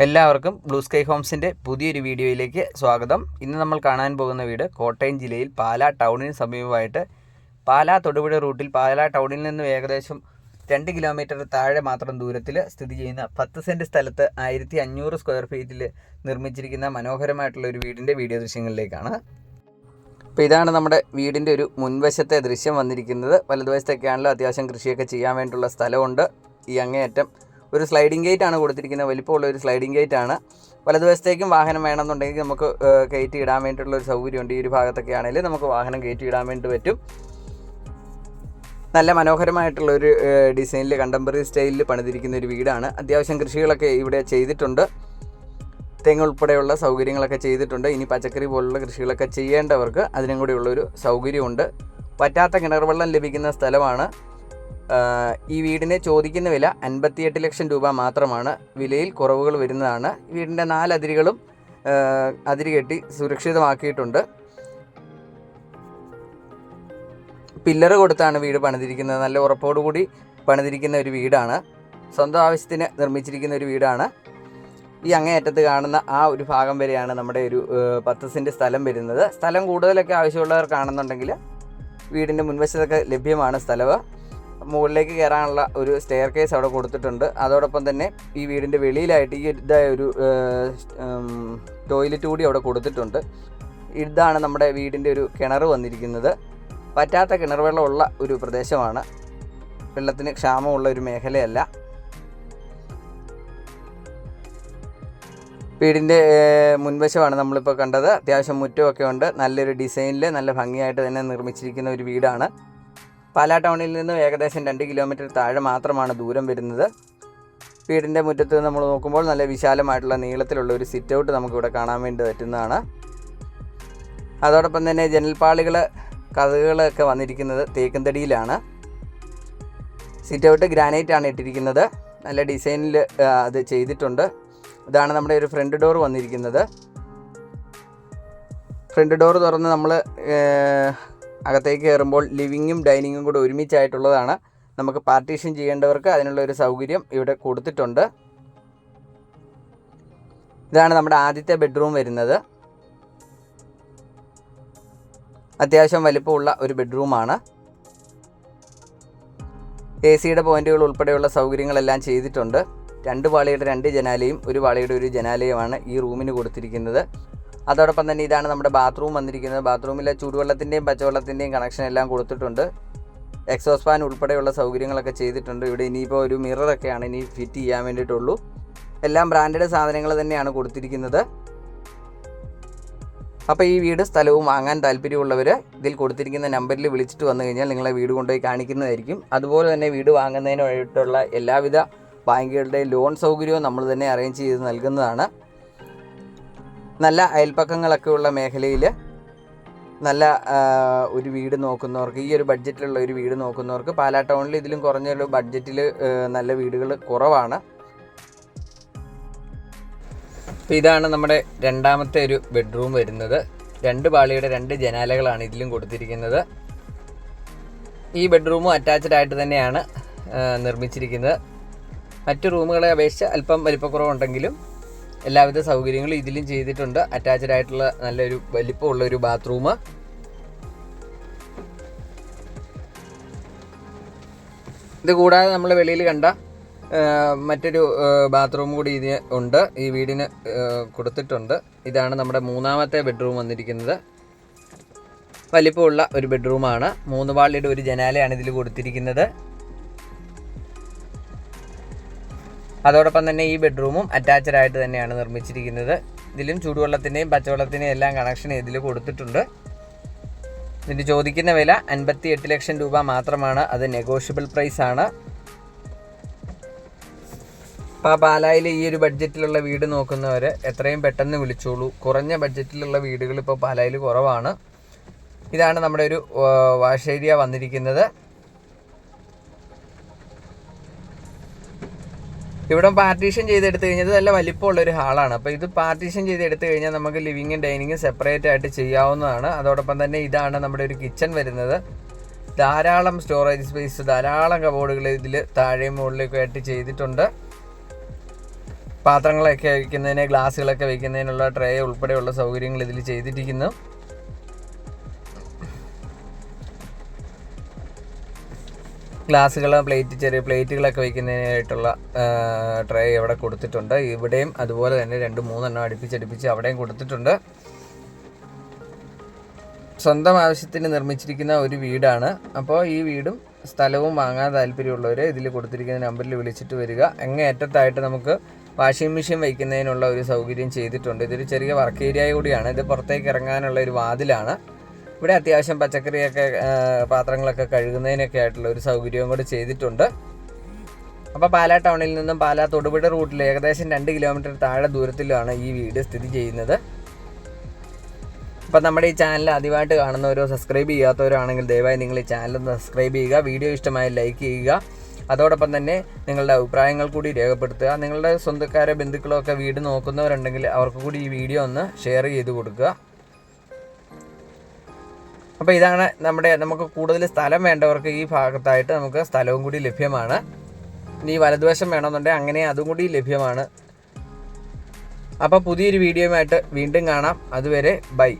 എല്ലാവർക്കും blue sky ഹോംസിന്റെ പുതിയൊരു വീഡിയോയിലേക്ക് സ്വാഗതം. ഇന്ന് നമ്മൾ കാണാൻ പോകുന്ന വീട് കോട്ടയം ജില്ലയിൽ പാലാ ടൗണിന് സമീപമായിട്ട്. പാലാ തൊടുപുഴ റൂട്ടിൽ പാലാ ടൗണിൽ നിന്ന് ഏകദേശം രണ്ട് കിലോമീറ്റർ താഴെ മാത്രം ദൂരത്തിൽ സ്ഥിതി ചെയ്യുന്ന പത്ത് സെന്റ് സ്ഥലത്ത് ആയിരത്തി അഞ്ഞൂറ് സ്ക്വയർ ഫീറ്റിൽ നിർമ്മിച്ചിരിക്കുന്ന മനോഹരമായിട്ടുള്ള ഒരു വീടിന്റെ വീഡിയോ ദൃശ്യങ്ങളിലേക്കാണ്. അപ്പോൾ ഇതാണ് നമ്മുടെ വീടിന്റെ ഒരു മുൻവശത്തെ ദൃശ്യം വന്നിരിക്കുന്നത്. വലതുവശത്തൊക്കെയാണല്ലോ അത്യാവശ്യം കൃഷിയൊക്കെ ചെയ്യാൻ വേണ്ടിയുള്ള സ്ഥലമുണ്ട്. ഈ അങ്ങേയറ്റം ഒരു സ്ലൈഡിംഗ് ഗേറ്റ് ആണ് കൊടുത്തിരിക്കുന്നത്. വലിപ്പമുള്ള ഒരു സ്ലൈഡിംഗ് ഗേറ്റ് ആണ്. വലതുവശത്തേക്കും വാഹനം വേണമെന്നുണ്ടെങ്കിൽ നമുക്ക് കയറ്റി ഇടാൻ വേണ്ടിയിട്ടുള്ള ഒരു സൗകര്യമുണ്ട്. ഈ ഒരു ഭാഗത്തൊക്കെ ആണെങ്കിൽ നമുക്ക് വാഹനം കയറ്റി ഇടാൻ വേണ്ടി പറ്റും. നല്ല മനോഹരമായിട്ടുള്ള ഒരു ഡിസൈനിൽ കണ്ടംപററി സ്റ്റൈലിൽ പണിതിരിക്കുന്ന ഒരു വീടാണ്. അത്യാവശ്യം കൃഷികളൊക്കെ ഇവിടെ ചെയ്തിട്ടുണ്ട്. തെങ്ങ് ഉൾപ്പെടെയുള്ള സൗകര്യങ്ങളൊക്കെ ചെയ്തിട്ടുണ്ട്. ഇനി പച്ചക്കറി പോലുള്ള കൃഷികളൊക്കെ ചെയ്യേണ്ടവർക്ക് അതിനും കൂടെയുള്ളൊരു സൗകര്യമുണ്ട്. പറ്റാത്ത കിണർ വെള്ളം ലഭിക്കുന്ന സ്ഥലമാണ്. ഈ വീടിനെ ചോദിക്കുന്ന വില അൻപത്തിയെട്ട് ലക്ഷം രൂപ മാത്രമാണ്. വിലയിൽ കുറവുകൾ വരുന്നതാണ്. വീടിന്റെ നാല് അതിരുകളും അതിര് കെട്ടി സുരക്ഷിതമാക്കിയിട്ടുണ്ട്. പില്ലർ കൊടുത്താണ് വീട് പണിതിരിക്കുന്നത്. നല്ല ഉറപ്പോടുകൂടി പണിതിരിക്കുന്ന ഒരു വീടാണ്. സ്വന്തം ആവശ്യത്തിന് നിർമ്മിച്ചിരിക്കുന്ന ഒരു വീടാണ്. ഈ അങ്ങേയറ്റത്ത് കാണുന്ന ആ ഒരു ഭാഗം വരെയാണ് നമ്മുടെ ഒരു പത്ത് സെന്റ് സ്ഥലം വരുന്നത്. സ്ഥലം കൂടുതലൊക്കെ ആവശ്യമുള്ളവർക്കാണെന്നുണ്ടെങ്കിൽ വീടിന്റെ മുൻവശത്തൊക്കെ ലഭ്യമാണ് സ്ഥലവ് മുകളിലേക്ക് കയറാനുള്ള ഒരു സ്റ്റെയർ കേസ് അവിടെ കൊടുത്തിട്ടുണ്ട്. അതോടൊപ്പം തന്നെ ഈ വീടിന്റെ വെളിയിലായിട്ട് ഈ ഇതായ ഒരു ടോയ്ലറ്റ് കൂടി അവിടെ കൊടുത്തിട്ടുണ്ട്. ഇതാണ് നമ്മുടെ വീടിന്റെ ഒരു കിണർ വന്നിരിക്കുന്നത്. പറ്റാത്ത കിണർ വെള്ളമുള്ള ഒരു പ്രദേശമാണ്. വെള്ളത്തിന് ക്ഷാമമുള്ള ഒരു മേഖലയല്ല. വീടിന്റെ മുൻവശമാണ് നമ്മളിപ്പോൾ കണ്ടത്. അത്യാവശ്യം മുറ്റമൊക്കെ ഉണ്ട്. നല്ലൊരു ഡിസൈനിൽ നല്ല ഭംഗിയായിട്ട് തന്നെ നിർമ്മിച്ചിരിക്കുന്ന ഒരു വീടാണ്. പാലാ ടൗണിൽ നിന്നും ഏകദേശം രണ്ട് കിലോമീറ്റർ താഴെ മാത്രമാണ് ദൂരം വരുന്നത്. വീടിന്റെ മുറ്റത്ത് നമ്മൾ നോക്കുമ്പോൾ നല്ല വിശാലമായിട്ടുള്ള നീളത്തിലുള്ള ഒരു സിറ്റ് ഔട്ട് നമുക്കിവിടെ കാണാൻ വേണ്ടി പറ്റുന്നതാണ്. അതോടൊപ്പം തന്നെ ജനൽപ്പാളികൾ കഥകളൊക്കെ വന്നിരിക്കുന്നത് തേക്കുംതടിയിലാണ്. സിറ്റ് ഔട്ട് ഗ്രാനൈറ്റ് ആണ് ഇട്ടിരിക്കുന്നത്. നല്ല ഡിസൈനിൽ അത് ചെയ്തിട്ടുണ്ട്. ഇതാണ് നമ്മുടെ ഒരു ഫ്രണ്ട് ഡോർ വന്നിരിക്കുന്നത്. ഫ്രണ്ട് ഡോർ തുറന്ന് നമ്മൾ അകത്തേക്ക് കയറുമ്പോൾ ലിവിങ്ങും ഡൈനിങ്ങും കൂടെ ഒരുമിച്ചായിട്ടുള്ളതാണ്. നമുക്ക് പാർട്ടീഷൻ ചെയ്യേണ്ടവർക്ക് അതിനുള്ള ഒരു സൗകര്യം ഇവിടെ കൊടുത്തിട്ടുണ്ട്. ഇതാണ് നമ്മുടെ ആദ്യത്തെ ബെഡ്റൂം വരുന്നത്. അത്യാവശ്യം വലിപ്പമുള്ള ഒരു ബെഡ്റൂമാണ്. എ സിയുടെ പോയിന്റുകൾ ഉൾപ്പെടെയുള്ള സൗകര്യങ്ങളെല്ലാം ചെയ്തിട്ടുണ്ട്. രണ്ട് പാളിയുടെ രണ്ട് ജനാലയും ഒരു പാളിയുടെ ഒരു ജനാലയുമാണ് ഈ റൂമിന് കൊടുത്തിരിക്കുന്നത്. അതോടൊപ്പം തന്നെ ഇതാണ് നമ്മുടെ ബാത്റൂം വന്നിരിക്കുന്നത്. ബാത്റൂമിലെ ചൂടുവെള്ളത്തിന്റെയും പച്ചവെള്ളത്തിന്റെയും കണക്ഷൻ എല്ലാം കൊടുത്തിട്ടുണ്ട്. എക്സോസ് ഫാൻ ഉൾപ്പെടെയുള്ള സൗകര്യങ്ങളൊക്കെ ചെയ്തിട്ടുണ്ട്. ഇവിടെ ഇനിയിപ്പോൾ ഒരു മിററൊക്കെയാണ് ഇനി ഫിറ്റ് ചെയ്യാൻ വേണ്ടിയിട്ടുള്ളൂ. എല്ലാം ബ്രാൻഡഡ് സാധനങ്ങൾ തന്നെയാണ് കൊടുത്തിരിക്കുന്നത്. അപ്പോൾ ഈ വീട് സ്ഥലവും വാങ്ങാൻ താല്പര്യമുള്ളവർ ഇതിൽ കൊടുത്തിരിക്കുന്ന നമ്പറിൽ വിളിച്ചിട്ട് വന്നു കഴിഞ്ഞാൽ നിങ്ങളെ വീട് കൊണ്ടുപോയി കാണിക്കുന്നതായിരിക്കും. അതുപോലെ തന്നെ വീട് വാങ്ങുന്നതിനായിട്ടുള്ള എല്ലാവിധ ബാങ്കുകളുടെ ലോൺ സൗകര്യവും നമ്മൾ തന്നെ അറേഞ്ച് ചെയ്ത് നൽകുന്നതാണ്. നല്ല അയൽപ്പക്കങ്ങളൊക്കെ ഉള്ള മേഖലയിൽ നല്ല ഒരു വീട് നോക്കുന്നവർക്ക് ഈ ഒരു ബഡ്ജറ്റിലുള്ള ഒരു വീട് നോക്കുന്നവർക്ക് പാലാ ടൗണിൽ ഇതിലും കുറഞ്ഞൊരു ബഡ്ജറ്റിൽ നല്ല വീടുകൾ കുറവാണ്. അപ്പോൾ ഇതാണ് നമ്മുടെ രണ്ടാമത്തെ ഒരു ബെഡ്റൂം വരുന്നത്. രണ്ട് പാളിയുടെ രണ്ട് ജനാലകളാണ് ഇതിലും കൊടുത്തിരിക്കുന്നത്. ഈ ബെഡ്റൂമും അറ്റാച്ച്ഡ് ആയിട്ട് തന്നെയാണ് നിർമ്മിച്ചിരിക്കുന്നത്. മറ്റ് റൂമുകളെ അപേക്ഷിച്ച് അല്പം വലിപ്പക്കുറവുണ്ടെങ്കിലും എല്ലാവിധ സൗകര്യങ്ങളും ഇതിലും ചെയ്തിട്ടുണ്ട്. അറ്റാച്ച്ഡ് ആയിട്ടുള്ള നല്ലൊരു വലിപ്പമുള്ള ഒരു ബാത്റൂം ഇത് കൂടാതെ നമ്മൾ വെളിയിൽ കണ്ട മറ്റൊരു ബാത്റൂം കൂടി ഇതിന് ഉണ്ട്. ഈ വീടിന് കൊടുത്തിട്ടുണ്ട്. ഇതാണ് നമ്മുടെ മൂന്നാമത്തെ ബെഡ്റൂം വന്നിരിക്കുന്നത്. വലിപ്പമുള്ള ഒരു ബെഡ്റൂമാണ് മൂന്ന് പാളിയുടെ ഒരു ജനാലയാണ് ഇതിൽ കൊടുത്തിരിക്കുന്നത്. അതോടൊപ്പം തന്നെ ഈ ബെഡ്റൂമും അറ്റാച്ച്ഡ് ആയിട്ട് തന്നെയാണ് നിർമ്മിച്ചിരിക്കുന്നത്. ഇതിലും ചൂടുവെള്ളത്തിന്റെയും പച്ചവെള്ളത്തിന്റെയും എല്ലാം കണക്ഷൻ ഇതിൽ കൊടുത്തിട്ടുണ്ട്. ഇതിന് ചോദിക്കുന്ന വില അൻപത്തി എട്ട് ലക്ഷം രൂപ മാത്രമാണ്. അത് നെഗോഷ്യബിൾ പ്രൈസ് ആണ്. അപ്പോൾ പാലായിൽ ഈ ഒരു ബഡ്ജറ്റിലുള്ള വീട് നോക്കുന്നവർ എത്രയും പെട്ടെന്ന് വിളിച്ചോളൂ. കുറഞ്ഞ ബഡ്ജറ്റിലുള്ള വീടുകൾ ഇപ്പോൾ പാലായിൽ കുറവാണ്. ഇതാണ് നമ്മുടെ ഒരു വാഷേരിയ വന്നിരിക്കുന്നത്. ഇവിടെ പാർട്ടീഷൻ ചെയ്തെടുത്തു കഴിഞ്ഞാൽ നല്ല വലിപ്പമുള്ള ഒരു ഹാളാണ്. അപ്പോൾ ഇത് പാർട്ടീഷൻ ചെയ്തെടുത്തു കഴിഞ്ഞാൽ നമുക്ക് ലിവിങ്ങും ഡൈനിങ്ങും സെപ്പറേറ്റ് ആയിട്ട് ചെയ്യാവുന്നതാണ്. അതോടൊപ്പം തന്നെ ഇതാണ് നമ്മുടെ ഒരു കിച്ചൺ വരുന്നത്. ധാരാളം സ്റ്റോറേജ് സ്പേസ് ധാരാളം കബോർഡുകൾ ഇതിൽ താഴെയും മുകളിലേക്കും ആയിട്ട് ചെയ്തിട്ടുണ്ട്. പാത്രങ്ങളൊക്കെ വയ്ക്കുന്നതിന് ഗ്ലാസ്സുകളൊക്കെ വയ്ക്കുന്നതിനുള്ള ട്രേ ഉൾപ്പെടെയുള്ള സൗകര്യങ്ങൾ ഇതിൽ ചെയ്തിരിക്കുന്നു. ഗ്ലാസ്സുകൾ പ്ലേറ്റ് ചെറിയ പ്ലേറ്റുകളൊക്കെ വയ്ക്കുന്നതിനായിട്ടുള്ള ട്രേ ഇവിടെ കൊടുത്തിട്ടുണ്ട്. ഇവിടെയും അതുപോലെ തന്നെ രണ്ട് മൂന്നെണ്ണം അടുപ്പിച്ചടുപ്പിച്ച് അവിടെയും കൊടുത്തിട്ടുണ്ട്. സ്വന്തം ആവശ്യത്തിന് നിർമ്മിച്ചിരിക്കുന്ന ഒരു വീടാണ്. അപ്പോൾ ഈ വീടും സ്ഥലവും വാങ്ങാൻ താല്പര്യമുള്ളവർ ഇതിൽ കൊടുത്തിരിക്കുന്ന നമ്പറിൽ വിളിച്ചിട്ട് വരിക. എങ്ങനെ അറ്റത്തായിട്ട് നമുക്ക് വാഷിംഗ് മെഷീൻ വയ്ക്കുന്നതിനുള്ള ഒരു സൗകര്യം ചെയ്തിട്ടുണ്ട്. ഇതൊരു ചെറിയ വർക്ക് ഏരിയ കൂടിയാണ്. ഇത് പുറത്തേക്ക് ഇറങ്ങാനുള്ള ഒരു വാതിലാണ്. ഇവിടെ അത്യാവശ്യം പച്ചക്കറിയൊക്കെ പാത്രങ്ങളൊക്കെ കഴുകുന്നതിനൊക്കെ ആയിട്ടുള്ള ഒരു സൗകര്യവും കൂടി ചെയ്തിട്ടുണ്ട്. അപ്പോൾ പാലാ ടൗണിൽ നിന്നും പാലാ തൊടുപുഴ റൂട്ടിൽ ഏകദേശം രണ്ട് കിലോമീറ്റർ താഴെ ദൂരത്തിലാണ് ഈ വീട് സ്ഥിതി ചെയ്യുന്നത്. അപ്പോൾ നമ്മുടെ ഈ ചാനൽ ആദ്യമായിട്ട് കാണുന്നവരോ സബ്സ്ക്രൈബ് ചെയ്യാത്തവരാണെങ്കിൽ ദയവായി നിങ്ങൾ ഈ ചാനൽ സബ്സ്ക്രൈബ് ചെയ്യുക വീഡിയോ ഇഷ്ടമായി ലൈക്ക് ചെയ്യുക. അതോടൊപ്പം തന്നെ നിങ്ങളുടെ അഭിപ്രായങ്ങൾ കൂടി രേഖപ്പെടുത്തുക. നിങ്ങളുടെ സ്വന്തക്കാരോ ബന്ധുക്കളോ ഒക്കെ വീട് നോക്കുന്നവരുണ്ടെങ്കിൽ അവർക്ക് കൂടി ഈ വീഡിയോ ഒന്ന് ഷെയർ ചെയ്ത് കൊടുക്കുക. അപ്പോൾ ഇതാണ് നമ്മുടെ നമുക്ക് കൂടുതൽ സ്ഥലം വേണ്ടവർക്ക് ഈ ഭാഗത്തായിട്ട് നമുക്ക് സ്ഥലവും കൂടി ലഭ്യമാണ്. ഇനി വലതുവശം വേണമെന്നുണ്ടെങ്കിൽ അങ്ങനെ അതും കൂടി ലഭ്യമാണ്. അപ്പോൾ പുതിയൊരു വീഡിയോയുമായിട്ട് വീണ്ടും കാണാം. അതുവരെ ബൈ.